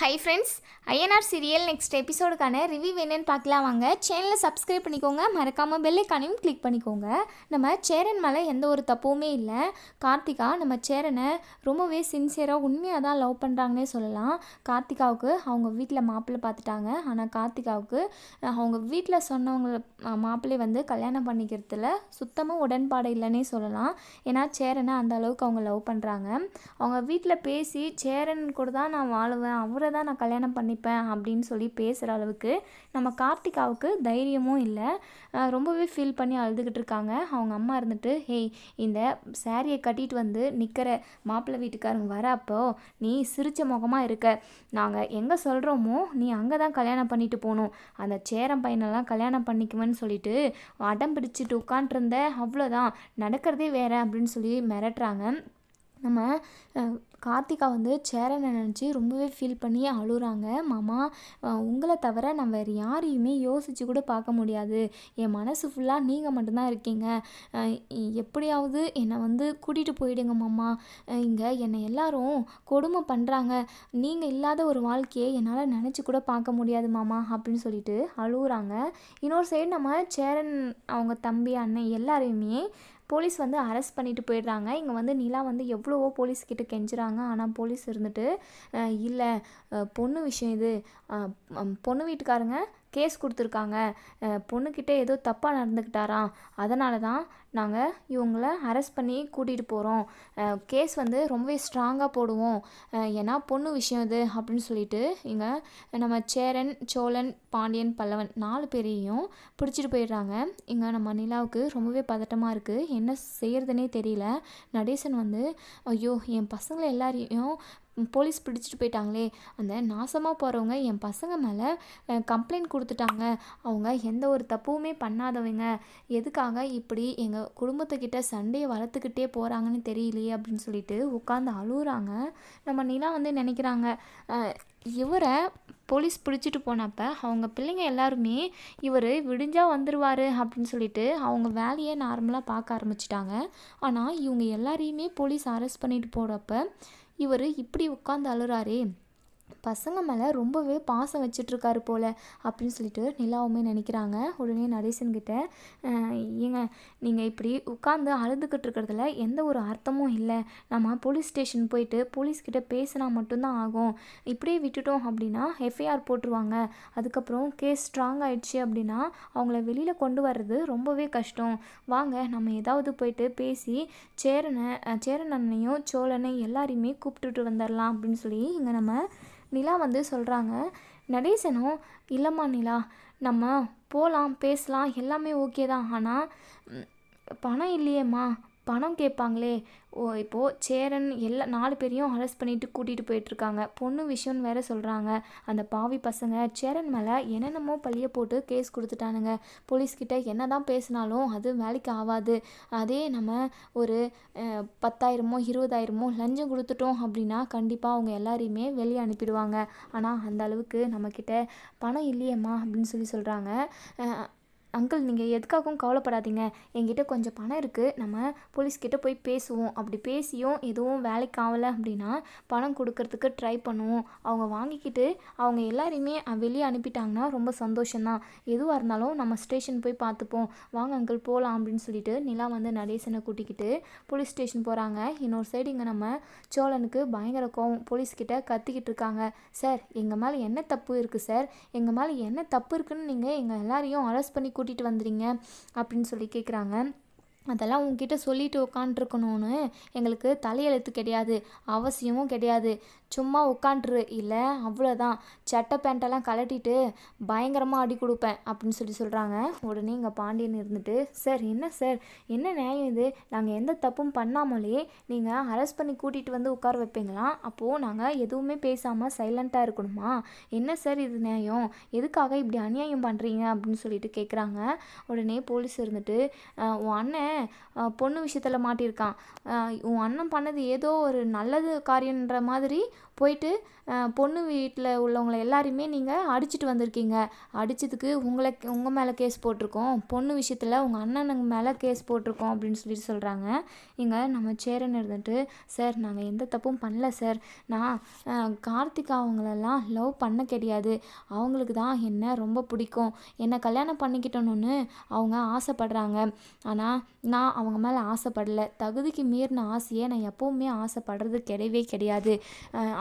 Hi friends INR serial next எபிசோடுக்கான review என்னன்னு பார்க்கலாம் வாங்க. சேனலை சப்ஸ்கிரைப் பண்ணிக்கோங்க. மறக்காமல் பெல்லைக்கானையும் கிளிக் பண்ணிக்கோங்க. நம்ம சேரன் மேலே எந்த ஒரு தப்புமே இல்லை. கார்த்திகா நம்ம சேரனை ரொம்பவே சின்சியராக உண்மையாக தான் லவ் பண்ணுறாங்கன்னே சொல்லலாம். கார்த்திகாவுக்கு அவங்க வீட்டில் மாப்பிள்ளை பார்த்துட்டாங்க. ஆனால் கார்த்திகாவுக்கு அவங்க வீட்டில் சொன்னவங்க மாப்பிள்ளை வந்து கல்யாணம் பண்ணிக்கிறதுல சுத்தமாக உடன்பாடு இல்லைன்னே சொல்லலாம். ஏன்னா சேரனை அந்த அளவுக்கு அவங்க லவ் பண்ணுறாங்க அவங்க வீட்டில் பேசி சேரன் கூட தான் நான் வாழுவேன். அவரை தான் நான் கல்யாணம் பண்ணிப்பேன் அப்படின்னு சொல்லி பேசுகிற அளவுக்கு நம்ம கார்த்திகாவுக்கு தைரியமும் இல்லை. ரொம்பவே ஃபீல் பண்ணி அழுதுகிட்டு இருக்காங்க. அவங்க அம்மா இருந்துட்டு ஹேய் இந்த சாரியை கட்டிட்டு வந்து நிற்கிற மாப்பிள்ளை வீட்டுக்காரங்க வரப்போ நீ சிரிச்ச முகமாக இருக்க. நாங்கள் எங்கே சொல்கிறோமோ நீ அங்கே தான் கல்யாணம் பண்ணிட்டு போகணும் அந்த சேரன் பையனெல்லாம் கல்யாணம் பண்ணிக்குவேன்னு சொல்லிட்டு அடம் பிடிச்சிட்டு உட்காண்ட்ருந்த அவ்வளோதான் நடக்கிறதே வேற அப்படின்னு சொல்லி மிரட்டுறாங்க. நம்ம கார்த்திகா வந்து சேரனை நினச்சி ரொம்பவே ஃபீல் பண்ணி அழுகிறாங்க மாமா உங்களை தவிர நான் வேறு யாரையுமே யோசித்து கூட பார்க்க முடியாது. என் மனசு ஃபுல்லாக நீங்கள் மட்டும்தான் இருக்கீங்க. எப்படியாவது என்னை வந்து கூட்டிகிட்டு போயிடுங்க மாமா. இங்கே என்னை எல்லாரும் கொடுமை பண்ணுறாங்க நீங்கள் இல்லாத ஒரு வாழ்க்கையை என்னால் நினச்சி கூட பார்க்க முடியாது மாமா அப்படின்னு சொல்லிட்டு அழுகுறாங்க. இன்னொரு சைடு நம்ம சேரன் அவங்க தம்பி அண்ணன் எல்லாரையுமே போலீஸ் வந்து அரெஸ்ட் பண்ணிட்டு போயிடுறாங்க. இங்கே வந்து நிலா வந்து எவ்வளவோ போலீஸ் கிட்ட கெஞ்சுறாங்க. ஆனால் போலீஸ் இருந்துட்டு இல்லை பொண்ணு விஷயம் இது. பொண்ணு வீட்டுக்காரங்க கேஸ் கொடுத்துருக்காங்க. பொண்ணுக்கிட்டே பொண்ணுக்கிட்ட ஏதோ தப்பாக நடந்துக்கிட்டாராம் அதனால தான் நாங்கள் இவங்கள அரெஸ்ட் பண்ணி கூட்டிகிட்டு போகிறோம் கேஸ் வந்து ரொம்பவே ஸ்ட்ராங்காக போடுவோம். ஏன்னா பொண்ணு விஷயம் இது அப்படின்னு சொல்லிட்டு இங்கே நம்ம சேரன் சோழன் பாண்டியன் பல்லவன் நாலு பேரையும் பிடிச்சிட்டு போயிடுறாங்க. இங்கே நம்ம நிலாவுக்கு ரொம்பவே பதட்டமாக இருக்குது என்ன செய்கிறதுனே தெரியல. நடேசன் வந்து ஐயோ என் பசங்களை எல்லாரையும் போலீஸ் பிடிச்சிட்டு போயிட்டாங்களே. அந்த நாசமாக போகிறவங்க என் பசங்க மேலே கம்ப்ளைண்ட் கொடுத்துட்டாங்க. அவங்க எந்த ஒரு தப்புமே பண்ணாதவங்க. எதுக்காக இப்படி எங்கள் குடும்பத்துக்கிட்ட சண்டையை வளர்த்துக்கிட்டே போகிறாங்கன்னு தெரியலையே அப்படின்னு சொல்லிட்டு உட்காந்து அழுகுறாங்க நம்ம நிலா வந்து நினைக்கிறாங்க இவரை போலீஸ் பிடிச்சிட்டு போனப்ப அவங்க பிள்ளைங்க எல்லாருமே இவர் விடிஞ்சால் வந்துடுவார் அப்படின்னு சொல்லிட்டு அவங்க வேலையை நார்மலாக பார்க்க ஆரம்பிச்சிட்டாங்க. ஆனால் இவங்க எல்லாரையுமே போலீஸ் அரெஸ்ட் பண்ணிட்டு போகிறப்ப இவர் இப்படி உட்காந்து அழுறாரே. பசங்க மேலே ரொம்பவே பாசம் வச்சிட்ருக்காரு போல் அப்படின்னு சொல்லிட்டு நிலாவுமே நினைக்கிறாங்க. உடனே நடேசன்கிட்ட கிட்டே ஏங்க நீங்கள் இப்படி உட்காந்து அழுதுகிட்டு இருக்கிறதுல எந்த ஒரு அர்த்தமும் இல்லை. நம்ம போலீஸ் ஸ்டேஷன் போயிட்டு போலீஸ்கிட்ட பேசினா மட்டும்தான் ஆகும். இப்படியே விட்டுட்டோம் அப்படின்னா எஃப்ஐஆர் போட்டுருவாங்க. அதுக்கப்புறம் கேஸ் ஸ்ட்ராங் ஆயிடுச்சு அப்படின்னா அவங்கள வெளியில் கொண்டு வர்றது ரொம்பவே கஷ்டம். வாங்க நம்ம ஏதாவது போயிட்டு பேசி சேரனை சேரன் அண்ணனையும் சோழனை எல்லாரையுமே கூப்பிட்டுட்டு வந்துடலாம் அப்படின்னு சொல்லி இங்கே நம்ம நிலா வந்து சொல்கிறாங்க நடேசனும் இல்லைம்மா நிலா நம்ம போகலாம் பேசலாம் எல்லாமே ஓகே தான். ஆனால் பணம் இல்லையேம்மா. பணம் கேட்பாங்களே. ஓ இப்போது சேரன் எல்லா நாலு பேரையும் அரெஸ்ட் பண்ணிட்டு கூட்டிகிட்டு போயிட்டுருக்காங்க. பொண்ணு விஷயம்னு வேற சொல்கிறாங்க அந்த பாவி பசங்க சேரன் மேலே என்னென்னமோ பழிய போட்டு கேஸ் கொடுத்துட்டானுங்க. போலீஸ்கிட்ட என்ன தான் பேசினாலும் அது வேலைக்கு ஆகாது. அதே நம்ம ஒரு பத்தாயிரமோ இருபதாயிரமோ லஞ்சம் கொடுத்துட்டோம் அப்படின்னா கண்டிப்பாக அவங்க எல்லாரையுமே வெளியே அனுப்பிடுவாங்க. ஆனால் அந்த அளவுக்கு நம்மக்கிட்ட பணம் இல்லையேம்மா அப்படின்னு சொல்லி சொல்கிறாங்க அங்கிள் நீங்கள் எதுக்காகவும் கவலைப்படாதீங்க. என்கிட்ட கொஞ்சம் பணம் இருக்குது நம்ம போலீஸ்கிட்ட போய் பேசுவோம். அப்படி பேசியும் எதுவும் வேலைக்கு ஆகலை அப்படின்னா பணம் கொடுக்கறதுக்கு ட்ரை பண்ணுவோம். அவங்க வாங்கிக்கிட்டு அவங்க எல்லாரையுமே வெளியே அனுப்பிட்டாங்கன்னா ரொம்ப சந்தோஷம்தான். எதுவாக இருந்தாலும் நம்ம ஸ்டேஷன் போய் பார்த்துப்போம். வாங்க அங்கிள் போகலாம் அப்படின்னு சொல்லிட்டு நிலா வந்து நடேசனை கூட்டிக்கிட்டு போலீஸ் ஸ்டேஷன் போகிறாங்க இன்னொரு சைடு இங்கே நம்ம சோழனுக்கு பயங்கர கோவம். போலீஸ்கிட்ட கத்திக்கிட்டு இருக்காங்க. சார் எங்கள் மேலே என்ன தப்பு இருக்குது சார்? எங்கள் மேலே என்ன தப்பு இருக்குன்னு நீங்கள் எங்கள் எல்லாரையும் அரெஸ்ட் பண்ணி கூட்டிகிட்டு வந்துடுங்க அப்படின்னு சொல்லி கேட்குறாங்க அதெல்லாம் உங்ககிட்ட சொல்லிட்டு உக்காண்ட்ருக்கணும்னு எங்களுக்கு தலையெழுத்து கிடையாது அவசியமும் கிடையாது. சும்மா உட்காண்ட்ரு இல்லை அவ்வளோதான் சட்டை பேண்ட்டெல்லாம் கலட்டிட்டு பயங்கரமாக அடி கொடுப்பேன் அப்படின்னு சொல்லி சொல்கிறாங்க உடனே இங்கே பாண்டியன் இருந்துட்டு சார் என்ன சார்? என்ன நியாயம் இது? நாங்கள் எந்த தப்பும் பண்ணாமலே நீங்கள் அரெஸ்ட் பண்ணி கூட்டிகிட்டு வந்து உட்கார வைப்பீங்களா? அப்போது நாங்கள் எதுவுமே பேசாமல் சைலண்ட்டாக இருக்கணுமா? என்ன சார் இது நியாயம்? எதுக்காக இப்படி அநியாயம் பண்ணுறீங்க அப்படின்னு சொல்லிட்டு கேட்குறாங்க உடனே போலீஸ் இருந்துட்டு உன் அண்ணன் அண்ணன் பொண்ணு விஷயத்தில் மாட்டியிருக்கான். உன் அண்ணன் பண்ணது ஏதோ ஒரு நல்லது காரியன்ற மாதிரி போயிட்டு பொண்ணு வீட்டில் உள்ளவங்களை எல்லாருமே நீங்கள் அடிச்சிட்டு வந்திருக்கீங்க. அடிச்சதுக்கு உங்களை உங்கள் மேலே கேஸ் போட்டிருக்கோம். பொண்ணு விஷயத்தில் உங்கள் அண்ணனுங்க மேலே கேஸ் போட்டிருக்கோம் அப்படின்னு சொல்லிட்டு சொல்கிறாங்க இங்கே நம்ம சேரன் இருந்துட்டு சார் நாங்கள் எந்த தப்பும் பண்ணல சார். நான் கார்த்திக் கார்த்திகா அவங்களெல்லாம் லவ் பண்ண கிடையாது. அவங்களுக்கு தான் என்ன ரொம்ப பிடிக்கும். என்னை கல்யாணம் பண்ணிக்கிட்டணும்னு அவங்க ஆசைப்படுறாங்க. ஆனால் நான் அவங்க மேலே ஆசைப்படல. தகுதிக்கு மீறின ஆசையை நான் எப்போவுமே ஆசைப்படுறது கிடையவே கிடையாது.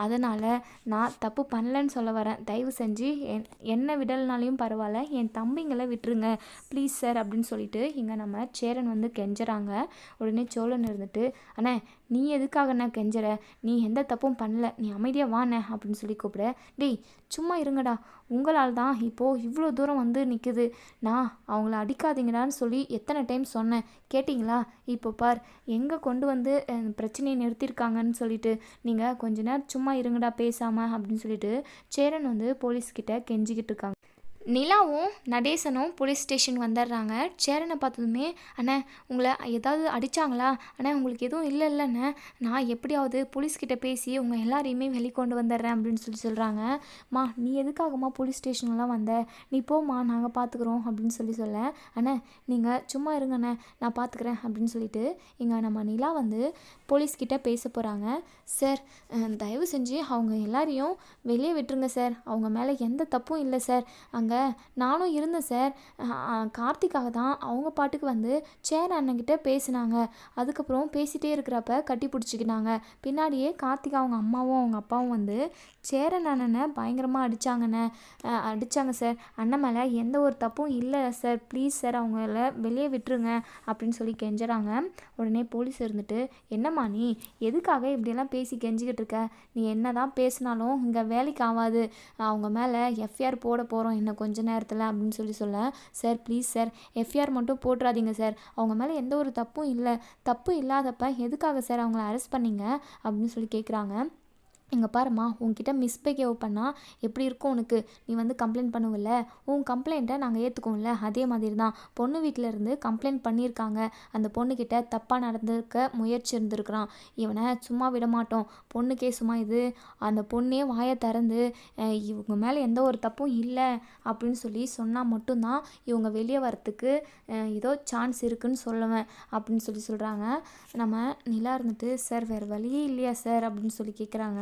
அதனால் நான் தப்பு பண்ணலன்னு சொல்ல வரேன். தயவு செஞ்சு என் என்ன விடலைனாலையும் பரவாயில்ல. என் தம்பிங்களை விட்டுருங்க. ப்ளீஸ் சார் அப்படின்னு சொல்லிட்டு இங்கே நம்ம சேரன் வந்து கெஞ்சுறாங்க. உடனே சோழன் இருந்துட்டு அண்ணே நீ எதுக்காக நான் கெஞ்சற? நீ எந்த தப்பும் பண்ணல. நீ அமைதியாக வாண்ணே அப்படின்னு சொல்லி கூப்பிட டேய் சும்மா இருங்கடா. உங்களால் தான் இப்போது இவ்வளோ தூரம் வந்து நிற்குது நான் அவங்கள அடிக்காதீங்கடான்னு சொல்லி எத்தனை டைம் சொன்னேன். கேட்டிங்களா? இப்போ பார் எங்கே கொண்டு வந்து பிரச்சனையை நிறுத்தியிருக்காங்கன்னு சொல்லிட்டு நீங்கள் கொஞ்ச நேரம் சும்மா இருங்கடா பேசாமல் அப்படின்னு சொல்லிட்டு சேரன் வந்து போலீஸ்கிட்ட கெஞ்சிக்கிட்டு இருக்காங்க. நிலாவும் நடேசனும் போலீஸ் ஸ்டேஷன் வந்துடுறாங்க. சேரனை பார்த்ததுமே அண்ணே உங்களை ஏதாவது அடித்தாங்களா அண்ணே உங்களுக்கு எதுவும் இல்லை இல்லைண்ணே நான் எப்படியாவது போலீஸ்கிட்ட பேசி உங்கள் எல்லாரையுமே வெளிக்கொண்டு வந்துடுறேன் அப்படின்னு சொல்லி சொல்கிறாங்க மா நீ எதுக்காகம்மா போலீஸ் ஸ்டேஷன்லாம் வந்த? நீ போம்மா நாங்கள் பார்த்துக்குறோம் அப்படின்னு சொல்லி சொல்ல அண்ணே நீங்கள் சும்மா இருங்கண்ணே நான் பார்த்துக்குறேன் அப்படின்னு சொல்லிட்டு இங்கே நம்ம நிலா வந்து போலீஸ்கிட்ட பேச போகிறாங்க சார் தயவு செஞ்சு அவங்க எல்லாரையும் வெளியே விட்டுருங்க சார். அவங்க மேலே எந்த தப்பும் இல்லை சார். அங்கே நானும் இருந்தேன் சார். கார்த்திக்காக தான் அவங்க பாட்டுக்கு வந்து சேர் அண்ணன்கிட்ட பேசினாங்க. அதுக்கப்புறம் பேசிகிட்டே இருக்கிறப்ப கட்டி பிடிச்சிக்கினாங்க. பின்னாடியே கார்த்திக் அவங்க அம்மாவும் அவங்க அப்பாவும் வந்து சேரன் அண்ணனை பயங்கரமாக அடித்தாங்கண்ணே அடித்தாங்க சார். அண்ணன் மேலே எந்த ஒரு தப்பும் இல்லை சார். ப்ளீஸ் சார் அவங்கள வெளியே விட்டுருங்க அப்படின்னு சொல்லி கெஞ்சுறாங்க. உடனே போலீஸ் இருந்துட்டு என்னம்மா நீ? எதுக்காக இப்படியெல்லாம் பேசி கெஞ்சிக்கிட்டு இருக்க? நீ என்ன தான் பேசினாலும் இங்கே வேலைக்கு ஆகாது அவங்க மேலே எஃப்ஐஆர் போட போகிறோம் என்ன கொஞ்ச நேரத்தில் அப்படின்னு சொல்லி சொல்ல சார் ப்ளீஸ் சார் எஃப்ஐஆர் மட்டும் போட்டுறாதீங்க சார் அவங்க மேலே எந்த ஒரு தப்பும் இல்லை. தப்பு இல்லாதப்ப எதுக்காக சார் அவங்கள அரெஸ்ட் பண்ணீங்க? அப்படின்னு சொல்லி கேட்குறாங்க இங்கே பாரும்மா உன்கிட்ட மிஸ்பிஹேவ் பண்ணால் எப்படி இருக்கும் உனக்கு? நீ வந்து கம்ப்ளைண்ட் பண்ணுவில்ல? உன் கம்ப்ளைண்ட்டை நாங்கள் ஏற்றுக்குவோம்ல அதே மாதிரி தான் பொண்ணு வீட்டில் இருந்து கம்ப்ளைண்ட் பண்ணியிருக்காங்க. அந்த பொண்ணுக்கிட்ட தப்பாக நடந்திருக்க முயற்சி இருந்திருக்கிறான். இவனை சும்மா விட மாட்டோம். பொண்ணுக்கே சும்மா இது. அந்த பொண்ணே வாயை திறந்து இவங்க மேலே எந்த ஒரு தப்பும் இல்லை அப்படின்னு சொல்லி சொன்னால் மட்டும்தான் இவங்க வெளியே வரத்துக்கு ஏதோ சான்ஸ் இருக்குன்னு சொல்லுவேன் அப்படின்னு சொல்லி சொல்கிறாங்க நம்ம நிலா இருந்துட்டு சார் வேறு வழியே இல்லையா சார்? அப்படின்னு சொல்லி கேட்குறாங்க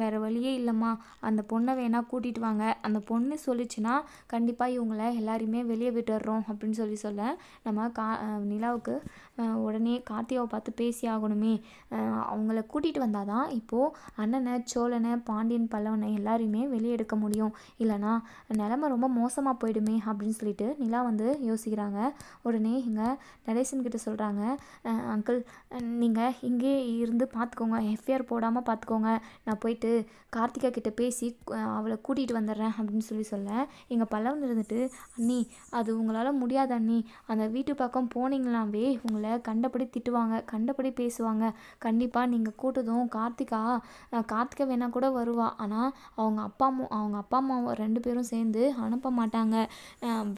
வேறு வழியே இல்லைம்மா. அந்த பொண்ணை வேணால் கூட்டிகிட்டு வாங்க. அந்த பொண்ணு சொல்லிச்சுன்னா கண்டிப்பாக இவங்கள எல்லாரையுமே வெளியே விட்டுடுறோம் அப்படின்னு சொல்லி சொல்ல நம்ம கா நிலாவுக்கு உடனே கார்த்தியாவை பார்த்து பேசி ஆகணுமே. அவங்கள கூட்டிகிட்டு வந்தால் தான் இப்போது அண்ணனை சோழனை பாண்டியன் பல்லவனை எல்லாரையுமே வெளியே எடுக்க முடியும். இல்லைனா நிலமை ரொம்ப மோசமாக போயிடுமே அப்படின்னு சொல்லிட்டு நிலா வந்து யோசிக்கிறாங்க. உடனே இங்கே நடேசன் கிட்ட சொல்கிறாங்க அங்கிள் நீங்கள் இங்கே இருந்து பார்த்துக்கோங்க. எஃப்ஐஆர் போடாமல் பார்த்துக்கோங்க. நான் போய் போயிட்டு கார்த்திகா கிட்ட பேசி அவளை கூட்டிகிட்டு வந்துடுறேன் அப்படின்னு சொல்லி சொல்ல. எங்கள் பல்லவன் இருந்துட்டு அண்ணி அது உங்களால் முடியாது அண்ணி. அந்த வீட்டு பக்கம் போனீங்களாவே உங்களை கண்டபடி திட்டுவாங்க கண்டபடி பேசுவாங்க. கண்டிப்பாக நீங்கள் கூட்டதும் கார்த்திகா கார்த்திகா வேணா கூட வருவா. ஆனால் அவங்க அப்பா அம்மா அவங்க அப்பா அம்மா ரெண்டு பேரும் சேர்ந்து அனுப்ப மாட்டாங்க.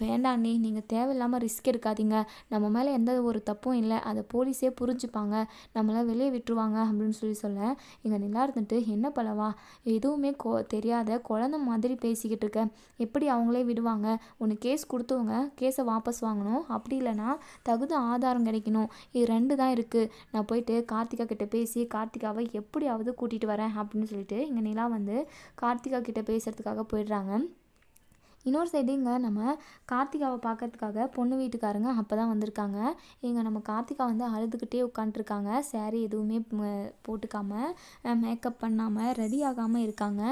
வேண்டாம் அண்ணி நீங்கள் தேவையில்லாமல் ரிஸ்க் எடுக்காதீங்க. நம்ம மேலே எந்த ஒரு தப்பும் இல்லை. அதை போலீஸே புரிஞ்சுப்பாங்க. நம்மளை வெளியே விட்டுருவாங்க அப்படின்னு சொல்லி சொல்ல. இங்கே நிலா இருந்துட்டு என்ன பலவா எதுவுமே கொ தெரியாத குழந்த மாதிரி பேசிக்கிட்டு இருக்க. எப்படி அவங்களே விடுவாங்க? ஒன்று கேஸ் கொடுத்தவங்க கேஸை வாபஸ் வாங்கணும். அப்படி இல்லைன்னா தகுந்த ஆதாரம் கிடைக்கணும். இது ரெண்டு தான் இருக்குது நான் போயிட்டு கார்த்திகா கிட்ட பேசி கார்த்திகாவை எப்படியாவது கூட்டிகிட்டு வரேன் அப்படின்னு சொல்லிட்டு இங்கே நிலா வந்து கார்த்திகா கிட்ட பேசுகிறதுக்காக போயிடுறாங்க. இன்னொரு சைடு இங்கே நம்ம கார்த்திகாவை பார்க்கறதுக்காக பொண்ணு வீட்டுக்காரங்க அப்போ தான் வந்திருக்காங்க. இங்கே நம்ம கார்த்திகா வந்து அழுதுகிட்டே உட்காந்துருக்காங்க saree எதுவுமே போட்டுக்காமல் போட்டுக்காம மேக்கப் பண்ணாமல் ரெடி ஆகாமல் இருக்காங்க.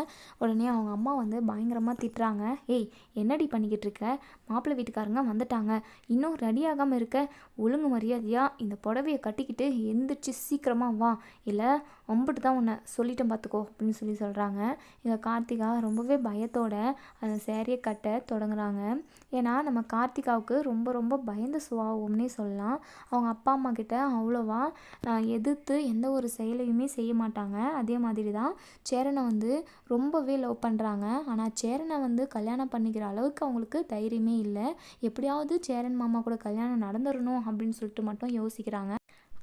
உடனே அவங்க அம்மா வந்து பயங்கரமாக திட்டுறாங்க. ஏய் என்னடி பண்ணிக்கிட்டு இருக்க? மாப்பிள்ளை வீட்டுக்காரங்க வந்துட்டாங்க. இன்னும் ரெடி ஆகாமல் இருக்க? ஒழுங்கு மரியாதையாக இந்த புடவையை கட்டிக்கிட்டு எந்திரிச்சு சீக்கிரமாக வா. இல்லை அம்பிட்டு தான் உன்னை சொல்லிட்டேன் பார்த்துக்கோ அப்படின்னு சொல்லி சொல்கிறாங்க இங்கே கார்த்திகா ரொம்பவே பயத்தோட அந்த சேரீயை கட்ட தொடங்குறாங்க. ஏன்னா நம்ம கார்த்திகாவுக்கு ரொம்ப ரொம்ப பயந்த சுபாவம்னே சொல்லலாம். அவங்க அப்பா அம்மா கிட்ட அவ்வளோவா எதிர்த்து எந்த ஒரு செயலையுமே செய்ய மாட்டாங்க. அதே மாதிரி தான் சேரனை வந்து ரொம்பவே லவ் பண்ணுறாங்க ஆனால் சேரனை வந்து கல்யாணம் பண்ணிக்கிற அளவுக்கு அவங்களுக்கு தைரியமே இல்லை. எப்படியாவது சேரன் மாமா கூட கல்யாணம் நடந்துடணும் அப்படின்னு சொல்லிட்டு மட்டும் யோசிக்கிறாங்க.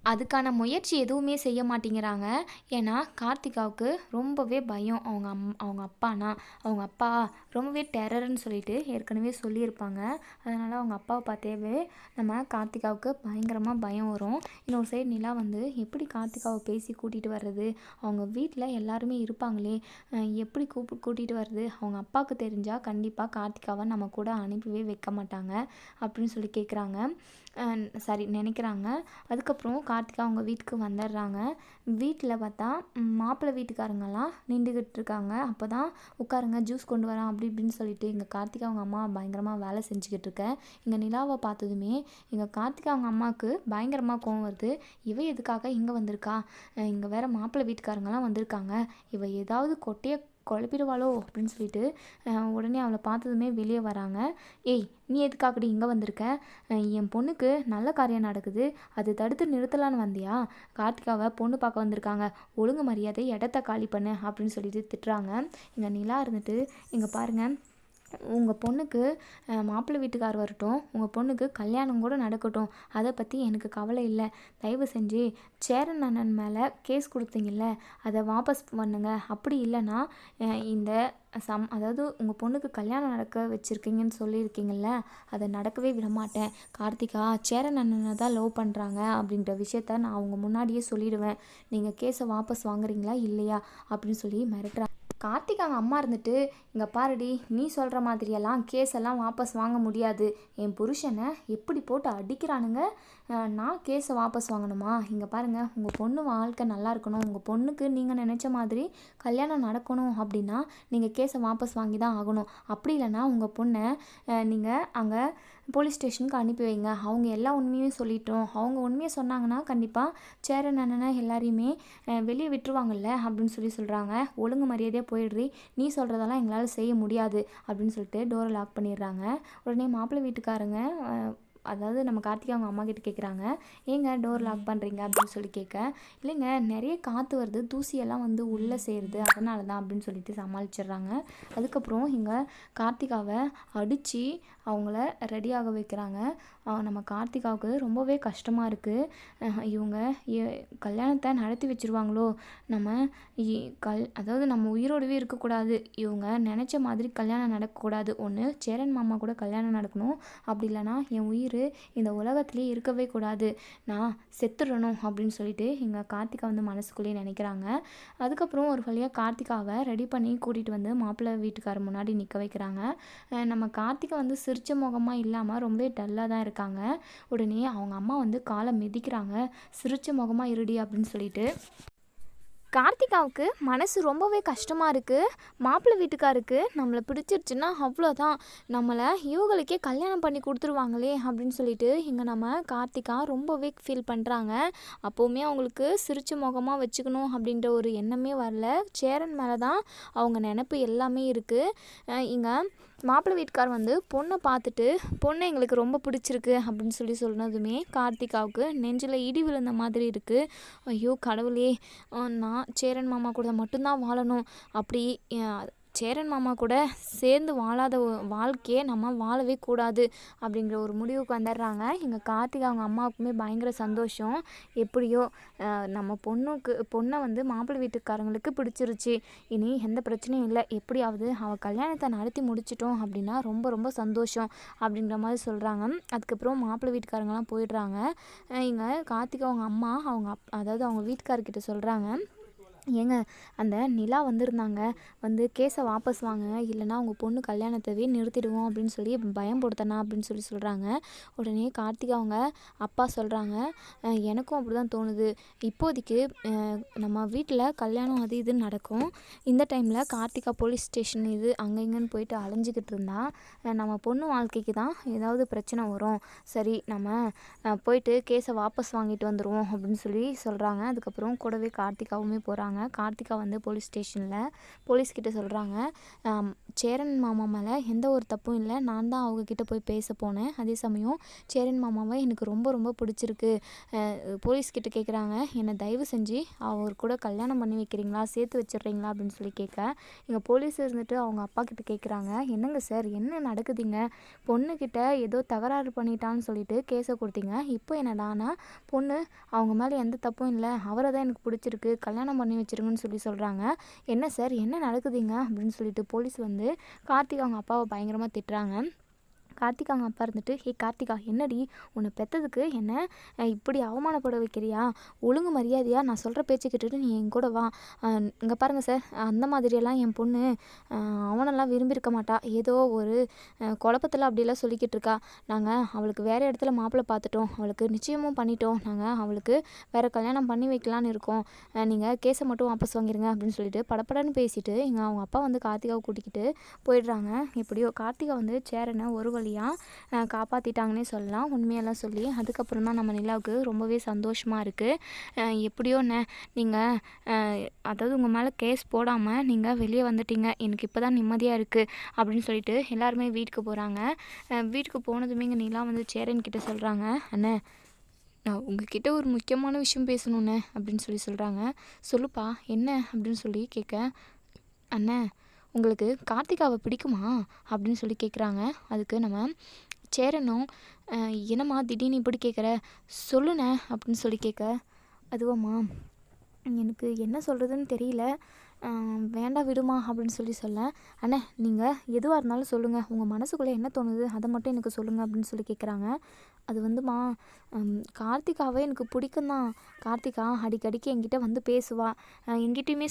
அதுக்கான முயற்சி எதுவுமே செய்ய மாட்டேங்கிறாங்க. ஏன்னா கார்த்திகாவுக்கு ரொம்பவே பயம். அவங்க அம் அவங்க அப்பானா? அவங்க அப்பா ரொம்பவே டெரர்னு சொல்லிட்டு ஏற்கனவே சொல்லியிருப்பாங்க. அதனால் அவங்க அப்பாவை பார்த்தேவே நம்ம கார்த்திகாவுக்கு பயங்கரமாக பயம் வரும். இன்னொரு சைடு நிலா வந்து எப்படி கார்த்திகாவை பேசி கூட்டிகிட்டு வர்றது? அவங்க வீட்டில் எல்லாருமே இருப்பாங்களே. எப்படி கூப்பி கூட்டிகிட்டு வர்றது? அவங்க அப்பாவுக்கு தெரிஞ்சால் கண்டிப்பாக கார்த்திகாவை நம்ம கூட அனுப்பவே வைக்க மாட்டாங்க. அப்படின்னு சொல்லி கேட்குறாங்க சாரி நினைக்கிறாங்க. அதுக்கப்புறம் கார்த்திகா அவங்க வீட்டுக்கு வந்துடுறாங்க. வீட்டில் பார்த்தா மாப்பிள்ளை வீட்டுக்காரங்கெல்லாம் நின்றுக்கிட்டு இருக்காங்க. அப்போ தான் உட்காருங்க ஜூஸ் கொண்டு வரேன் அப்படி இப்படின்னு சொல்லிட்டு இங்கே கார்த்திகா அவங்க அம்மா பயங்கரமாக வேலை செஞ்சுக்கிட்டு இருக்க. இங்கே நிலாவை பார்த்ததுமே இங்கே கார்த்திகா அவங்க அம்மாவுக்கு பயங்கரமாக கோவம் வருது. இவ எதுக்காக இங்கே வந்திருக்கா? இங்கே வேறு மாப்பிள்ளை வீட்டுக்காரங்கெல்லாம் வந்திருக்காங்க. இவ ஏதாவது கொட்டையை குழப்பிடுவாளோ அப்படின்னு சொல்லிட்டு உடனே அவளை பார்த்ததுமே வெளியே வராங்க. ஏய் நீ எதுக்காகடி இங்கே வந்திருக்க? என் பொண்ணுக்கு நல்ல காரியம் நடக்குது. அது தடுத்து நிறுத்தலான்னு வந்தியா? கார்த்திகாவை பொண்ணு பார்க்க வந்திருக்காங்க. ஒழுங்கு மரியாதை இடத்த காலி பண்ணு அப்படின்னு சொல்லிட்டு திட்டுறாங்க. இங்கே நிலா இருந்துட்டு இங்கே பாருங்கள் உங்கள் பொண்ணுக்கு மாப்பிள்ளை வீட்டுக்கார் வரட்டும். உங்கள் பொண்ணுக்கு கல்யாணம் கூட நடக்கட்டும். அதை பற்றி எனக்கு கவலை இல்லை. தயவு செஞ்சு சேரன் அண்ணன் மேலே கேஸ் கொடுத்தீங்கல்ல அதை வாபஸ் பண்ணுங்க. அப்படி இல்லைன்னா இந்த சம் அதாவது உங்கள் பொண்ணுக்கு கல்யாணம் நடக்க வச்சுருக்கீங்கன்னு சொல்லியிருக்கீங்கல்ல அதை நடக்கவே விட மாட்டேன். கார்த்திகா சேரன் அண்ணனை தான் லவ் பண்ணுறாங்க அப்படின்ற விஷயத்த நான் அவங்க முன்னாடியே சொல்லிடுவேன். நீங்கள் கேஸை வாபஸ் வாங்குறீங்களா இல்லையா அப்படின்னு சொல்லி மிரட்டுறாங்க கார்த்திக் அவங்க அம்மா இருந்துட்டு இங்கே பாருடி நீ சொல்கிற மாதிரியெல்லாம் கேஸ் எல்லாம் வாபஸ் வாங்க முடியாது. என் புருஷனை எப்படி போட்டு அடிக்கிறானுங்க? நான் கேஸை வாபஸ் வாங்கணுமா? இங்கே பாருங்கள் உங்கள் பொண்ணு வாழ்க்கை நல்லா இருக்கணும். உங்கள் பொண்ணுக்கு நீங்கள் நினச்ச மாதிரி கல்யாணம் நடக்கணும் அப்படின்னா நீங்கள் கேஸை வாபஸ் வாங்கி தான் ஆகணும். அப்படி இல்லைன்னா உங்கள் பொண்ணை நீங்கள் அங்கே போலீஸ் ஸ்டேஷனுக்கு அனுப்பி வைங்க. அவங்க எல்லா உண்மையும் சொல்லிட்டோம். அவங்க உண்மையை சொன்னாங்கன்னா கண்டிப்பாக சேரன் அண்ணனை எல்லாரையுமே வெளியே விட்டுருவாங்கல்ல அப்படின்னு சொல்லி சொல்கிறாங்க ஒழுங்கு மரியாதையாக போயிடுறி நீ சொல்கிறதெல்லாம் எங்களால் செய்ய முடியாது அப்படின்னு சொல்லிட்டு டோரை லாக் பண்ணிடுறாங்க. உடனே மாப்பிள்ளை வீட்டுக்காரங்க அதாவது நம்ம கார்த்திகா அவங்க அம்மா கிட்ட கேட்குறாங்க ஏங்க டோர் லாக் பண்ணுறீங்க அப்படின்னு சொல்லி கேட்க இல்லைங்க நிறைய காற்று வருது தூசியெல்லாம் வந்து உள்ளே சேருது அதனால தான் அப்படின்னு சொல்லிட்டு சமாளிச்சிடுறாங்க. அதுக்கப்புறம் இங்கே கார்த்திகாவை அடித்து அவங்கள ரெடியாக வைக்கிறாங்க. நம்ம கார்த்திகாவுக்கு ரொம்பவே கஷ்டமாக இருக்குது இவங்க கல்யாணத்தை நடத்தி வச்சிருவாங்களோ? நம்ம இ- கல் அதாவது நம்ம உயிரோடவே இருக்கக்கூடாது. இவங்க நினச்ச மாதிரி கல்யாணம் நடக்கக்கூடாது. ஒன்று சேரன் மாமா கூட கல்யாணம் நடக்கணும். அப்படி இல்லைன்னா என் உயிர் இந்த உலகத்திலே இருக்கவே கூடாது. நான் செத்துடணும் அப்படின்னு சொல்லிட்டு எங்கள் கார்த்திகா வந்து மனசுக்குள்ளேயே நினைக்கிறாங்க. அதுக்கப்புறம் ஒரு வழியாக கார்த்திகாவை ரெடி பண்ணி கூட்டிகிட்டு வந்து மாப்பிள்ளை வீட்டுக்காரர் முன்னாடி நிற்க வைக்கிறாங்க. நம்ம கார்த்திகா வந்து சிரிச்ச முகமாக இல்லாமல் ரொம்பவே டல்லாக தான் இருக்காங்க. உடனே அவங்க அம்மா வந்து காலை மிதிக்கிறாங்க. சிரிச்ச முகமாக இருடி அப்படின்னு சொல்லிட்டு. கார்த்திகாவுக்கு மனசு ரொம்பவே கஷ்டமாக இருக்குது மாப்பிள்ளை வீட்டுக்காருக்கு நம்மளை பிடிச்சிருச்சுன்னா அவ்வளோதான் நம்மளை இவங்களுக்கே கல்யாணம் பண்ணி கொடுத்துருவாங்களே அப்படின்னு சொல்லிட்டு இங்கே நம்ம கார்த்திகா ரொம்பவே ஃபீல் பண்ணுறாங்க அப்போவுமே அவங்களுக்கு சிரிச்ச முகமாக வச்சுக்கணும் அப்படின்ற ஒரு எண்ணமே வரல. சேரன் மேலே தான் அவங்க நினப்பு எல்லாமே இருக்குது இங்கே மாப்பிள்ளை வீட்டுக்கார் வந்து பொண்ணை பார்த்துட்டு பொண்ணு எங்களுக்கு ரொம்ப பிடிச்சிருக்கு அப்படின்னு சொல்லி சொன்னதுமே கார்த்திகாவுக்கு நெஞ்சில் இடி விழுந்த மாதிரி இருக்குது ஐயோ கடவுளே நான் சேரன் மாமா கூட மட்டும்தான் வாழணும். அப்படி சேரன் மாமா கூட சேர்ந்து வாழாத வாழ்க்கையே நம்ம வாழவே கூடாது அப்படிங்கிற ஒரு முடிவுக்கு வந்துடுறாங்க. எங்கள் கார்த்திக் அவங்க அம்மாவுக்குமே பயங்கர சந்தோஷம். எப்படியோ நம்ம பொண்ணுக்கு பொண்ணை வந்து மாப்பிள்ளை வீட்டுக்காரங்களுக்கு பிடிச்சிருச்சு. இனி எந்த பிரச்சனையும் இல்லை. எப்படியாவது அவள் கல்யாணத்தை நடத்தி முடிச்சிட்டோம் அப்படின்னா ரொம்ப ரொம்ப சந்தோஷம் அப்படின்ற மாதிரி சொல்கிறாங்க அதுக்கப்புறம் மாப்பிள்ளை வீட்டுக்காரங்களாம் போயிடுறாங்க. இங்கே கார்த்திக் அவங்க அம்மா அவங்க அப் அதாவது அவங்க வீட்டுக்காரர்கிட்ட சொல்கிறாங்க ஏங்க அந்த நிலா வந்திருந்தாங்க. வந்து கேஸை வாபஸ் வாங்க இல்லைன்னா உங்கள் பொண்ணு கல்யாணத்தவே நிறுத்திடுவோம் அப்படின்னு சொல்லி பயம்படுத்தனா அப்படின்னு சொல்லி சொல்கிறாங்க உடனே கார்த்திக் அவங்க அப்பா சொல்கிறாங்க எனக்கும் அப்படி தான் தோணுது. இப்போதைக்கு நம்ம வீட்டில் கல்யாணம் அது இதுன்னு நடக்கும். இந்த டைமில் கார்த்திகா போலீஸ் ஸ்டேஷன் இது அங்கே இங்கேன்னு போயிட்டு அலைஞ்சிக்கிட்டு இருந்தா நம்ம பொண்ணு வாழ்க்கைக்கு தான் ஏதாவது பிரச்சனை வரும். சரி நம்ம போயிட்டு கேஸை வாபஸ் வாங்கிட்டு வந்துடுவோம் அப்படின்னு சொல்லி சொல்கிறாங்க அதுக்கப்புறம் கூடவே கார்த்திகாவுமே போகிறாங்க சொல்கிறாங்க கார்த்திகா வந்து போலீஸ் ஸ்டேஷனில் போலீஸ்கிட்ட சொல்கிறாங்க சேரன் மாமா மேலே எந்த ஒரு தப்பும் இல்லை. நான் தான் அவங்கக்கிட்ட போய் பேச போனேன். அதே சமயம் சேரன் மாமாவை எனக்கு ரொம்ப ரொம்ப பிடிச்சிருக்கு. போலீஸ்கிட்ட கேட்குறாங்க என்னை தயவு செஞ்சு அவர் கூட கல்யாணம் பண்ணி வைக்கிறீங்களா? சேர்த்து வச்சிடுறீங்களா? அப்படின்னு சொல்லி கேட்க எங்கள் போலீஸ் இருந்துட்டு அவங்க அப்பா கிட்ட கேட்குறாங்க என்னங்க சார் என்ன நடக்குதுங்க? பொண்ணுக்கிட்ட ஏதோ தகராறு பண்ணிட்டான்னு சொல்லிட்டு கேஸை கொடுத்தீங்க. இப்போ என்னடானா பொண்ணு அவங்க மேலே எந்த தப்பும் இல்லை. அவரை தான் எனக்கு பிடிச்சிருக்கு. கல்யாணம் பண்ணி வச்சிருங்கன்னு சொல்லி சொல்கிறாங்க என்ன சார்? என்ன நடக்குதுங்க? அப்படின்னு சொல்லிட்டு போலீஸ் வந்து கார்த்திக் அவங்க அப்பாவை பயங்கரமாக திட்டுறாங்க. கார்த்திகா அவங்க அப்பா இருந்துட்டு ஹே கார்த்திகா என்னடி? உன்னை பெற்றதுக்கு என்ன? இப்படி அவமானப்பட வைக்கிறியா? ஒழுங்கு மரியாதையாக நான் சொல்கிற பேச்சு கேட்டுட்டு நீ என் கூட வா. இங்கே பாருங்கள் சார். அந்த மாதிரியெல்லாம் என் பொண்ணு அவனெல்லாம் விரும்பியிருக்க மாட்டா. ஏதோ ஒரு குழப்பத்தில் அப்படியெல்லாம் சொல்லிக்கிட்டு இருக்கா. நாங்கள் அவளுக்கு வேறு இடத்துல மாப்பிள்ளை பார்த்துட்டோம். அவளுக்கு நிச்சயமும் பண்ணிட்டோம். நாங்கள் அவளுக்கு வேறு கல்யாணம் பண்ணி வைக்கலான்னு இருக்கோம். நீங்கள் கேஸை மட்டும் வாபஸ் வாங்கிருங்க அப்படின்னு சொல்லிட்டு படப்படன்னு பேசிட்டு எங்கள் அவங்க அப்பா வந்து கார்த்திகாவை கூட்டிக்கிட்டு போயிடுறாங்க. எப்படியோ கார்த்திகா வந்து சேரனை ஒரு வழி சரியாக காப்பாற்றிட்டாங்கன்னே சொல்லலாம். உண்மையெல்லாம் சொல்லி அதுக்கப்புறம் தான் நம்ம நிலாவுக்கு ரொம்பவே சந்தோஷமாக இருக்குது எப்படியோ நீங்கள் அதாவது உங்கள் மேலே கேஸ் போடாமல் நீங்கள் வெளியே வந்துட்டீங்க. எனக்கு இப்போ தான் நிம்மதியாக இருக்குது அப்படின்னு சொல்லிட்டு எல்லாருமே வீட்டுக்கு போகிறாங்க வீட்டுக்கு போனதுமே இங்கே நிலா வந்து சேரன் கிட்ட சொல்கிறாங்க அண்ணே நான் உங்ககிட்ட ஒரு முக்கியமான விஷயம் பேசணுண்ணே அப்படின்னு சொல்லி சொல்கிறாங்க சொல்லுப்பா என்ன? அப்படின்னு சொல்லி கேட்க அண்ணே உங்களுக்கு கார்த்திகாவை பிடிக்குமா அப்படின்னு சொல்லி கேட்குறாங்க அதுக்கு நம்ம சேரனும் என்னம்மா திடீர்னு இப்படி கேட்குற சொல்லுண்ணே அப்படின்னு சொல்லி கேட்க அதுவாம்மா எனக்கு என்ன சொல்கிறதுன்னு தெரியல. வேண்டாம் விடுமா அப்படின்னு சொல்லி சொல்ல. அண்ணே நீங்கள் எதுவாக இருந்தாலும் சொல்லுங்கள் உங்கள் மனசுக்குள்ளே என்ன தோணுது அதை மட்டும் எனக்கு சொல்லுங்கள் அப்படின்னு சொல்லி கேட்குறாங்க அது வந்துமா கார்த்திகாவே கார்த்திகாவை எனக்கு பிடிக்கும் தான் கார்த்திகா அடிக்கடிக்கு என்கிட்ட வந்து பேசுவா. அஹ்,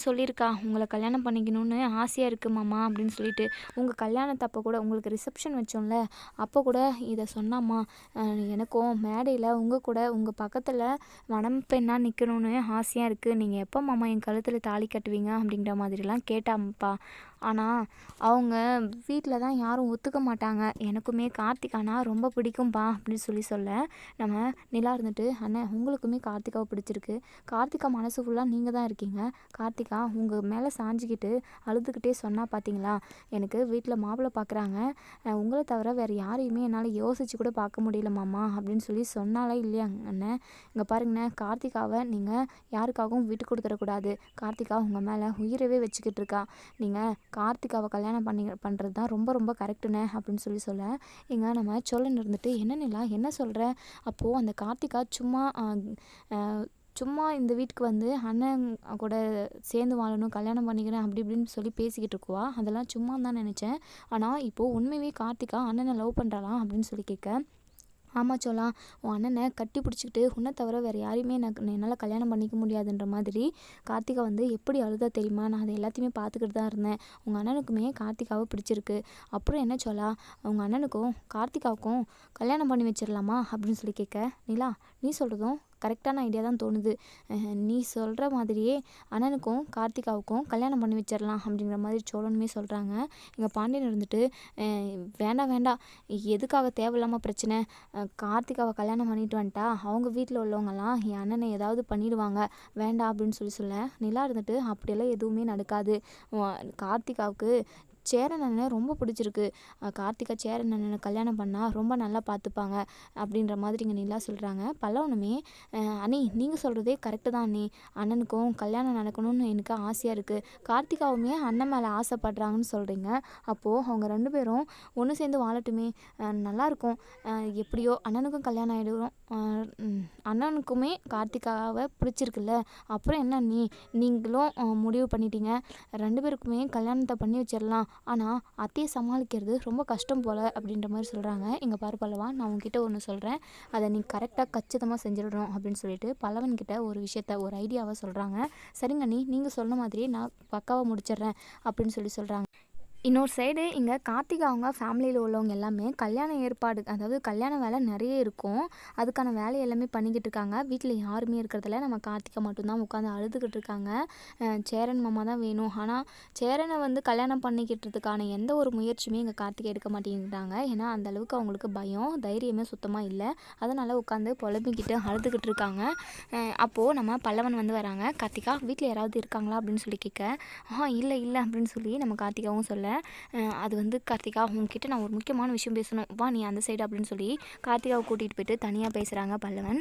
சொல்லியிருக்கா உங்களை கல்யாணம் பண்ணிக்கணும்னு ஆசையாக இருக்குது மாமா அப்படின்னு சொல்லிட்டு. உங்கள் கல்யாணத்தப்போ கூட உங்களுக்கு ரிசப்ஷன் வச்சோம்ல அப்போ கூட இதை சொன்னாம்மா எனக்கும் மேடையில் உங்கள் கூட உங்கள் பக்கத்தில் மணப்பெண்ணாக நிற்கணும்னு ஆசையாக இருக்குது நீங்கள் எப்போ மாமா என் கழுத்தில் தாலி கட்டுவீங்க? அப்படிங்கிற மாதிரிலாம் கேட்டாம்ப்பா. ஆனால் அவங்க வீட்டில் தான் யாரும் ஒத்துக்க மாட்டாங்க. எனக்குமே கார்த்திகானா ரொம்ப பிடிக்கும்பா அப்படின்னு சொல்லி சொல்ல. நம்ம நிலா இருந்துட்டு அண்ணன் உங்களுக்குமே கார்த்திகாவை பிடிச்சிருக்கு. கார்த்திகா மனசு ஃபுல்லாக நீங்கள் தான் இருக்கீங்க. கார்த்திகா உங்கள் மேலே சாஞ்சிக்கிட்டு அழுதுகிட்டே சொன்னால் பார்த்தீங்களா எனக்கு வீட்டில் மாப்பிள்ளை பார்க்குறாங்க உங்களை தவிர வேறு யாரையுமே என்னால் யோசிச்சு கூட பார்க்க முடியல மாமா அப்படின்னு சொல்லி சொன்னாலே இல்லையா அண்ணன் இங்கே பாருங்கண்ணே கார்த்திகாவை நீங்கள் யாருக்காகவும் விட்டு கொடுத்துடக்கூடாது. கார்த்திகா உங்கள் மேலே உயிரவே வச்சுக்கிட்டு இருக்கா. நீங்கள் கார்த்திகாவை கல்யாணம் பண்ணி பண்ணுறது தான் ரொம்ப ரொம்ப கரெக்டுண்ணே அப்படின்னு சொல்லி சொல்ல. எங்க நம்ம சொல்லன்னு இருந்துட்டு என்ன நிலா என்ன சொல்கிற அப்போது அந்த கார்த்திகா சும்மா சும்மா இந்த வீட்டுக்கு வந்து அண்ணன் கூட சேர்ந்து வாழணும் கல்யாணம் பண்ணிக்கிறேன் அப்படி இப்படின்னு சொல்லி பேசிக்கிட்டு இருக்குவா. அதெல்லாம் சும்மா தான் நினச்சேன். ஆனால் இப்போது உண்மையாகவே கார்த்திகா அண்ணனை லவ் பண்ணுறலாம் அப்படின்னு சொல்லி கேட்க ஆமாம் சோலா உன் அண்ணனை கட்டி பிடிச்சிக்கிட்டு உன்னை தவிர வேறு யாரையுமே எனக்கு என்னால் கல்யாணம் பண்ணிக்க முடியாதுன்ற மாதிரி கார்த்திகா வந்து எப்படி அழுதா தெரியுமா? நான் அதை எல்லாத்தையுமே பார்த்துக்கிட்டு தான் இருந்தேன். உங்கள் அண்ணனுக்குமே கார்த்திகாவை பிடிச்சிருக்கு. அப்புறம் என்ன சோலா உங்கள் அண்ணனுக்கும் கார்த்திகாவுக்கும் கல்யாணம் பண்ணி வச்சிடலாமா அப்படின்னு சொல்லி கேட்க நிலா நீ சொல்கிறதும் கரெக்டான ஐடியா தான் தோணுது. நீ சொல்கிற மாதிரியே அண்ணனுக்கும் கார்த்திகாவுக்கும் கல்யாணம் பண்ணி வச்சிடலாம் அப்படிங்கிற மாதிரி சோழனுமே சொல்கிறாங்க எங்கள் பாண்டியன் இருந்துட்டு வேண்டாம் வேண்டாம். எதுக்காக தேவையில்லாமல் பிரச்சனை? கார்த்திகாவை கல்யாணம் பண்ணிட்டு வந்துட்டா? அவங்க வீட்டில் உள்ளவங்கலாம் என் அண்ணனை ஏதாவது பண்ணிடுவாங்க. வேண்டாம் அப்படின்னு சொல்லி சொல்ல நிலா இருந்துட்டு அப்படியெல்லாம் எதுவுமே நடக்காது. கார்த்திகாவுக்கு சேரன் அண்ணனை ரொம்ப பிடிச்சிருக்கு. கார்த்திகா சேரன் அண்ணனை கல்யாணம் பண்ணால் ரொம்ப நல்லா பார்த்துப்பாங்க அப்படின்ற மாதிரி இங்கே நிலா சொல்கிறாங்க பல்லவனுமே அண்ணி நீங்கள் சொல்கிறதே கரெக்டு தான் அண்ணி. அண்ணனுக்கும் கல்யாணம் நடக்கணும்னு எனக்கு ஆசையாக இருக்குது கார்த்திகாவுமே அண்ணன் மேலே ஆசைப்படுறாங்கன்னு சொல்கிறீங்க அப்போது அவங்க ரெண்டு பேரும் ஒன்று சேர்ந்து வாழட்டுமே. நல்லாயிருக்கும் எப்படியோ அண்ணனுக்கும் கல்யாணம் ஆகிடும் அண்ணனுக்குமே கார்த்திகாவை பிடிச்சிருக்குல்ல. அப்புறம் என்ன நீ நீங்களும் முடிவு பண்ணிட்டீங்க. ரெண்டு பேருக்குமே கல்யாணத்தை பண்ணி வச்சிடலாம் ஆனால் அத்தையை சமாளிக்கிறது ரொம்ப கஷ்டம் போல் அப்படின்ற மாதிரி சொல்கிறாங்க இங்கே பாரு பல்லவா நான் உங்ககிட்ட ஒன்று சொல்கிறேன் அதை நீ கரெக்டாக கச்சிதமாக செஞ்சிடணும் அப்படின்னு சொல்லிட்டு பல்லவன்கிட்ட ஒரு விஷயத்த ஒரு ஐடியாவை சொல்கிறாங்க சரிங்க நீ நீங்கள் சொன்ன மாதிரியே நான் பக்காவாக முடிச்சிடுறேன் அப்படின்னு சொல்லி சொல்கிறாங்க இன்னொரு சைடு இங்கே கார்த்திகா அவங்க ஃபேமிலியில் உள்ளவங்க எல்லாமே கல்யாண ஏற்பாடு அதாவது கல்யாண வேலை நிறைய இருக்கும். அதுக்கான வேலை எல்லாமே பண்ணிக்கிட்டு இருக்காங்க. வீட்டில் யாருமே இருக்கிறதில்ல. நம்ம கார்த்திகா மட்டும்தான் உட்காந்து அழுதுகிட்டு இருக்காங்க. சேரன் மாமா தான் வேணும். ஆனால் சேரனை வந்து கல்யாணம் பண்ணிக்கிட்டதுக்கான எந்த ஒரு முயற்சியுமே இங்கே கார்த்திகை எடுக்க மாட்டேங்கிறாங்க. ஏன்னா அந்த அளவுக்கு அவங்களுக்கு பயம் தைரியமே சுத்தமாக இல்லை. அதனால் உட்காந்து புலம்பிக்கிட்டு அழுதுகிட்டு இருக்காங்க. அப்போது நம்ம பல்லவன் வந்து வராங்க. கார்த்திகா வீட்டில் யாராவது இருக்காங்களா? அப்படின்னு சொல்லி கேட்க ஆ இல்லை இல்லை அப்படின்னு சொல்லி நம்ம கார்த்திகாவும் சொல்ல அது வந்து கார்த்திகா உங்ககிட்ட நான் ஒரு முக்கியமான விஷயம் பேசணும். வா நீ அந்த சைடு அப்படின்னு சொல்லி கார்த்திகாவை கூட்டிகிட்டு போயிட்டு தனியாக பேசுகிறாங்க பல்லவன்.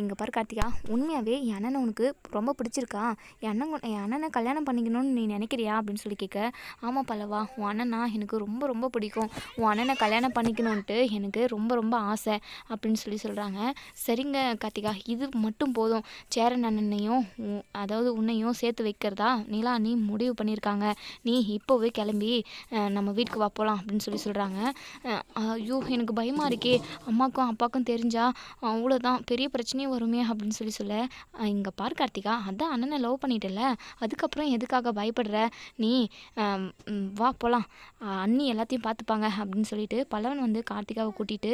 இங்கே பாரு கார்த்திகா உண்மையாகவே என் அண்ணனை உனக்கு ரொம்ப பிடிச்சிருக்கா? என் அண்ணன் என் அண்ணனை கல்யாணம் பண்ணிக்கணும்னு நீ நினைக்கிறியா? அப்படின்னு சொல்லி கேட்க ஆமாம் பல்லவா உன் அண்ணனா எனக்கு ரொம்ப ரொம்ப பிடிக்கும். உன் அண்ணனை கல்யாணம் பண்ணிக்கணுன்ட்டு எனக்கு ரொம்ப ரொம்ப ஆசை. அப்படின்னு சொல்லி சொல்கிறாங்க சரிங்க கார்த்திகா இது மட்டும் போதும். சேரன் அண்ணனையும் அதாவது உன்னையும் சேர்த்து வைக்கிறதா? நிலா நீ முடிவு பண்ணியிருக்காங்க. நீ இப்போவே கிளம்பி நம்ம வீட்டுக்கு வா போகலாம் அப்படின்னு சொல்லி சொல்கிறாங்க ஐயோ எனக்கு பயமாக இருக்கே. அம்மாக்கும் அப்பாவுக்கும் தெரிஞ்சால் அவ்வளோதான் பெரிய பிரச்சனையே வருமே அப்படின்னு சொல்லி சொல்ல. இங்கே பார் கார்த்திகா அதான் அண்ணனை லவ் பண்ணிட்டல அதுக்கப்புறம் எதுக்காக பயப்படுற? நீ வா போகலாம் அண்ணி எல்லாத்தையும் பார்த்துப்பாங்க அப்படின்னு சொல்லிட்டு பல்லவன் வந்து கார்த்திகாவை கூட்டிகிட்டு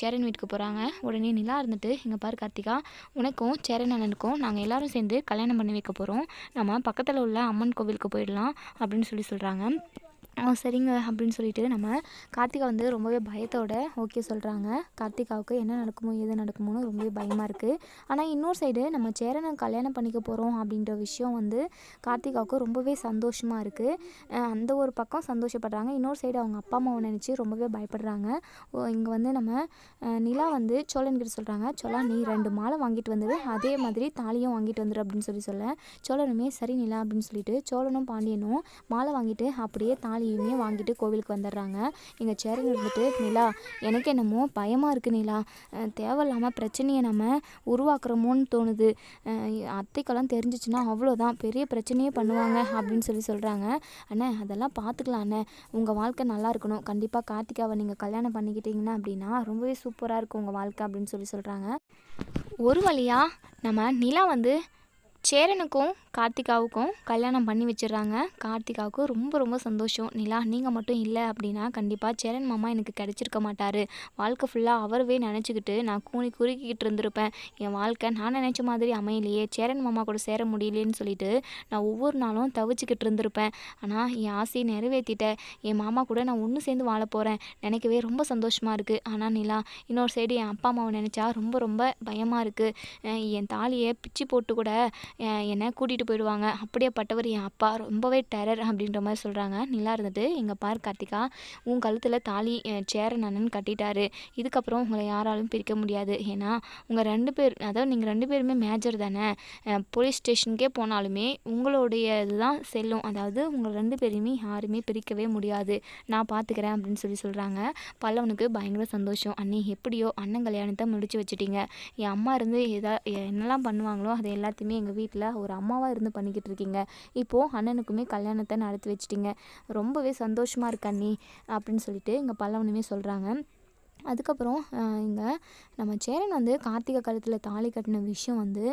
சேரன் வீட்டுக்கு போகிறாங்க உடனே நிலா இருந்துட்டு இங்கே பார் கார்த்திகா உனக்கும் சேரன் அண்ணனுக்கும் நாங்கள் எல்லோரும் சேர்ந்து கல்யாணம் பண்ணி வைக்க போகிறோம் நம்ம பக்கத்தில் உள்ள அம்மன் கோவிலுக்கு போயிடலாம் அப்படின்னு சொல்லி சொல்கிறாங்க சரிங்க அப்படின்னு சொல்லிட்டு நம்ம கார்த்திகா வந்து ரொம்பவே பயத்தோட ஓகே சொல்கிறாங்க கார்த்திகாவுக்கு என்ன நடக்குமோ எது நடக்குமோன்னு ரொம்பவே பயமாக இருக்குது ஆனால் இன்னொரு சைடு நம்ம சேரனை கல்யாணம் பண்ணிக்க போகிறோம் அப்படின்ற விஷயம் வந்து கார்த்திகாவுக்கு ரொம்பவே சந்தோஷமாக இருக்குது அந்த ஒரு பக்கம் சந்தோஷப்படுறாங்க. இன்னொரு சைடு அவங்க அப்பா அம்மாவை நினச்சி ரொம்பவே பயப்படுறாங்க. இங்கே வந்து நம்ம நிலா வந்து சோழன்கிட்ட சொல்கிறாங்க சோழா நீ ரெண்டு மாலை வாங்கிட்டு வந்துடு அதே மாதிரி தாலியும் வாங்கிட்டு வந்துடு அப்படின்னு சொல்லி சொல்ல சோழனுமே சரி நிலா அப்படின்னு சொல்லிட்டு சோழனும் பாண்டியனும் மாலை வாங்கிட்டு அப்படியே தாலி தாலியுமே வாங்கிட்டு கோவிலுக்கு வந்துடுறாங்க. எங்கள் சேரில் இருந்துட்டு நிலா எனக்கு என்னமோ பயமாக இருக்குது நிலா. தேவையில்லாமல் பிரச்சனையை நம்ம உருவாக்குறோமோன்னு தோணுது. அத்தைக்கெல்லாம் தெரிஞ்சிச்சுன்னா அவ்வளோதான் பெரிய பிரச்சனையே பண்ணுவாங்க அப்படின்னு சொல்லி சொல்கிறாங்க அண்ணே அதெல்லாம் பார்த்துக்கலாம் அண்ணே. உங்கள் வாழ்க்கை நல்லா இருக்கணும். கண்டிப்பாக கார்த்திகாவை நீங்கள் கல்யாணம் பண்ணிக்கிட்டீங்கன்னா அப்படின்னா ரொம்பவே சூப்பராக இருக்கும் உங்கள் வாழ்க்கை அப்படின்னு சொல்லி சொல்கிறாங்க ஒரு வழியாக நம்ம நிலா வந்து சேரனுக்கும் கார்த்திகாவுக்கும் கல்யாணம் பண்ணி வச்சிடுறாங்க. கார்த்திகாவுக்கு ரொம்ப ரொம்ப சந்தோஷம். நிலா நீங்கள் மட்டும் இல்லை அப்படின்னா கண்டிப்பாக சேரன் மாமா எனக்கு கிடச்சிருக்க மாட்டார். வாழ்க்கை ஃபுல்லாக அவரவே நினச்சிக்கிட்டு நான் கூனி குறுக்கிக்கிட்டு இருந்திருப்பேன். என் வாழ்க்கை நான் நினச்ச மாதிரி அமையலையே. சேரன் மாமா கூட சேர முடியலேன்னு சொல்லிட்டு நான் ஒவ்வொரு நாளும் தவிச்சிக்கிட்டு இருந்திருப்பேன். ஆனால் என் ஆசையை நிறைவேற்றிட்டேன் என் மாமா கூட நான் ஒன்று சேர்ந்து வாழ போகிறேன் நினைக்கவே ரொம்ப சந்தோஷமாக இருக்குது ஆனால் நிலா இன்னொரு சைடு என் அப்பா அம்மாவை நினச்சா ரொம்ப ரொம்ப பயமாக இருக்குது என் தாலியை பிச்சு போட்டு கூட என்னை கூட்டிகிட்டு போயிடுவாங்க. அப்படியே பட்டவர் என் அப்பா ரொம்பவே டெரர் அப்படின்ற மாதிரி சொல்கிறாங்க நிலா இருந்துட்டு எங்கள் பார் கார்த்திகா உன் கழுத்தில் தாலி சேரன் அண்ணன் கட்டிட்டாரு. இதுக்கப்புறம் உங்களை யாராலும் பிரிக்க முடியாது. ஏன்னா உங்கள் ரெண்டு பேர் அதாவது நீங்கள் ரெண்டு பேருமே மேஜர் தானே. போலீஸ் ஸ்டேஷனுக்கே போனாலுமே உங்களுடைய இதுதான் செல்லும். அதாவது உங்கள் ரெண்டு பேரையுமே யாருமே பிரிக்கவே முடியாது. நான் பார்த்துக்கிறேன் அப்படின்னு சொல்லி சொல்கிறாங்க பல்லவனுக்கு பயங்கர சந்தோஷம். அண்ணி எப்படியோ அண்ணன் கல்யாணத்தை முடிச்சு வச்சுட்டீங்க. என் அம்மா இருந்து எதா என்னெல்லாம் பண்ணுவாங்களோ அது எல்லாத்தையுமே எங்கள் வீட்டில் ஒரு அம்மாவாக இருந்து பண்ணிக்கிட்டு இருக்கீங்க. இப்போது அண்ணனுக்குமே கல்யாணத்தை நடத்தி வச்சிட்டிங்க. ரொம்பவே சந்தோஷமாக இருக்க அண்ணி அப்படின்னு சொல்லிட்டு இங்கே பல்லவனுமே சொல்கிறாங்க அதுக்கப்புறம் இங்கே நம்ம சேரன் வந்து கார்த்திகை கழுத்தில் தாலி கட்டின விஷயம் வந்து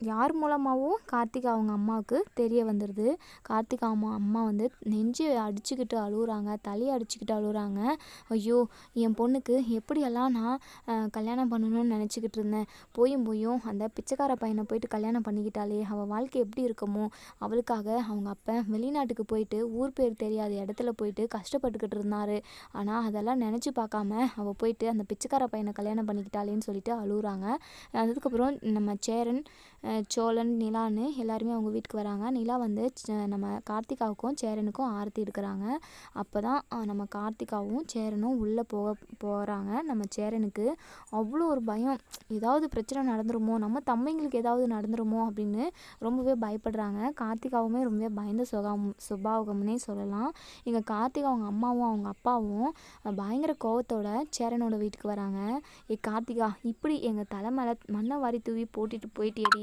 யார் மூலமாகவும் கார்த்திக் அவங்க அம்மாவுக்கு தெரிய வந்துடுது கார்த்திக் அம்மா அம்மா வந்து நெஞ்சு அடிச்சுக்கிட்டு அழுகுறாங்க தலையை அடிச்சுக்கிட்டு அழுகுறாங்க ஐயோ என் பொண்ணுக்கு எப்படியெல்லாம் நான் கல்யாணம் பண்ணணும்னு நினச்சிக்கிட்டு இருந்தேன். போயும் போயும் அந்த பிச்சைக்கார பையனை போயிட்டு கல்யாணம் பண்ணிக்கிட்டாலே அவள் வாழ்க்கை எப்படி இருக்குமோ அவளுக்காக அவங்க அப்பா வெளிநாட்டுக்கு போயிட்டு ஊர் பேர் தெரியாத இடத்துல போயிட்டு கஷ்டப்பட்டுக்கிட்டு இருந்தார். ஆனால் அதெல்லாம் நினச்சி பார்க்காம அவள் போயிட்டு அந்த பிச்சைக்கார பையனை கல்யாணம் பண்ணிக்கிட்டாளேன்னு சொல்லிட்டு அழுகுறாங்க அதுக்கப்புறம் நம்ம சேரன் சோழன் நிலான்னு எல்லாருமே அவங்க வீட்டுக்கு வராங்க. நிலா வந்து நம்ம கார்த்திகாவுக்கும் சேரனுக்கும் ஆரத்தி எடுக்கிறாங்க. அப்போ தான் நம்ம கார்த்திகாவும் சேரனும் உள்ளே போக போகிறாங்க நம்ம சேரனுக்கு அவ்வளோ ஒரு பயம். ஏதாவது பிரச்சனை நடந்துருமோ நம்ம தம்பிங்களுக்கு ஏதாவது நடந்துருமோ அப்படின்னு ரொம்பவே பயப்படுறாங்க. கார்த்திகாவுமே ரொம்பவே பயந்த சுகம் சுபாவகம்னே சொல்லலாம். இங்கே கார்த்திகா அவங்க அம்மாவும் அவங்க அப்பாவும் பயங்கர கோவத்தோட சேரனோட வீட்டுக்கு வராங்க. ஏ கார்த்திகா இப்படி எங்கள் தலை மேலே மண்ணை வாரி தூவி போட்டுட்டு போயிட்டேடி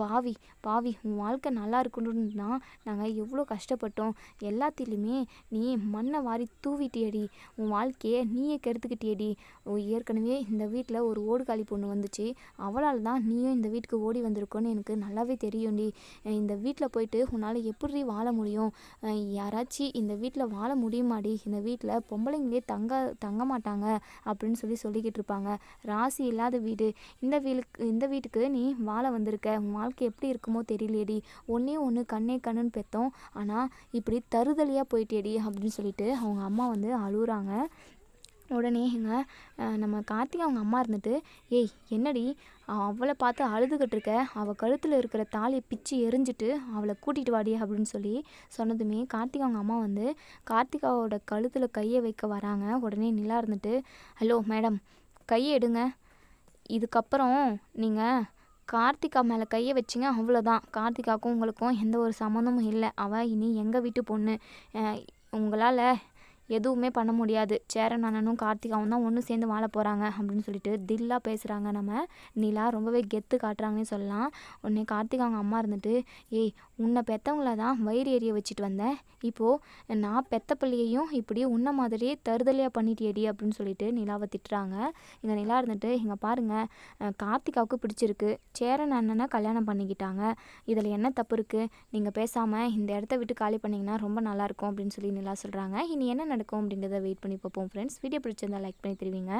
பாவி பாவி உன் வாழ்க்கை நல்லா இருக்கணும்னு தான் நாங்கள் எவ்வளோ கஷ்டப்பட்டோம். எல்லாத்திலையுமே நீ மண்ணை வாரி தூவிட்டியடி. உன் வாழ்க்கையை நீயே கெடுத்துக்கிட்டியடி. ஓ, ஏற்கனவே இந்த வீட்டில் ஒரு ஓடுகாலி பொண்ணு வந்துச்சு. அவளால் தான் நீயும் இந்த வீட்டுக்கு ஓடி வந்திருக்கோன்னு எனக்கு நல்லாவே தெரியும்டி. இந்த வீட்டில் போயிட்டு உன்னால் எப்படி வாழ முடியும்? யாராச்சும் இந்த வீட்டில் வாழ முடியுமாடி? இந்த வீட்டில் பொம்பளைங்களே தங்க தங்க மாட்டாங்க அப்படின்னு சொல்லி சொல்லிக்கிட்டு இருப்பாங்க. ராசி இல்லாத வீடு. இந்த வீலுக்கு இந்த வீட்டுக்கு நீ வாழ வந்திருக்க. உன் வாழ்க்கை எப்படி இருக்குமோ தெரியலையேடி. ஒன்றே ஒன்று கண்ணே கண்ணுன்னு பெற்றோம் ஆனால் இப்படி தருதலையாக போயிட்டேடி அப்படின்னு சொல்லிட்டு அவங்க அம்மா வந்து அழுகுறாங்க உடனேங்க நம்ம கார்த்திகை அவங்க அம்மா இருந்துட்டு ஏய் என்னடி? அவளை பார்த்து அழுதுகிட்டு இருக்க. அவள் கழுத்தில் இருக்கிற தாலியை பிச்சு எரிஞ்சிட்டு அவளை கூட்டிகிட்டு வாடி அப்படின்னு சொல்லி சொன்னதுமே கார்த்திகா அவங்க அம்மா வந்து கார்த்திகாவோட கழுத்தில் கையை வைக்க வராங்க. உடனே நிலா இருந்துட்டு ஹலோ மேடம் கையை எடுங்க. இதுக்கப்புறம் நீங்கள் கார்த்திகா மேலே கையை வச்சிங்க அவ்வளோதான் கார்த்திகாவுக்கும் உங்களுக்கும் எந்த ஒரு சம்மந்தமும் இல்லை. அவள் இனி எங்கள் வீட்டு பொண்ணு? உங்களால் எதுவுமே பண்ண முடியாது. சேரன் அண்ணனும் கார்த்திகாவும் தான் ஒன்று சேர்ந்து வாழ போகிறாங்க அப்படின்னு சொல்லிட்டு தில்லாக பேசுகிறாங்க நம்ம. நிலா ரொம்பவே கெத்து காட்டுறாங்கன்னு சொல்லலாம். உடனே கார்த்திகா அவங்க அம்மா இருந்துட்டு ஏய் உன்னை பெற்றவங்கள தான் வயிறு எரிய வச்சுட்டு வந்தேன் இப்போது நான் பெத்த பிள்ளையையும் இப்படி உன்ன மாதிரியே தருதலையாக பண்ணிட்டியடி? அப்படின்னு சொல்லிட்டு நிலாவை திட்டுறாங்க. இங்கே நிலா இருந்துட்டு இங்கே பாருங்கள் கார்த்திகாவுக்கு பிடிச்சிருக்கு. சேரன் அண்ணனை கல்யாணம் பண்ணிக்கிட்டாங்க. இதில் என்ன தப்பு இருக்குது நீங்கள் பேசாமல் இந்த இடத்த விட்டு காலி பண்ணிங்கன்னா ரொம்ப நல்லாயிருக்கும் அப்படின்னு சொல்லி நிலா சொல்கிறாங்க இனி என்ன நடக்கும் அப்படின்றத வெயிட் பண்ணி பார்ப்போம் ஃப்ரெண்ட்ஸ் வீடியோ பிடிச்சிருந்தா லைக் பண்ணி தருவீங்க.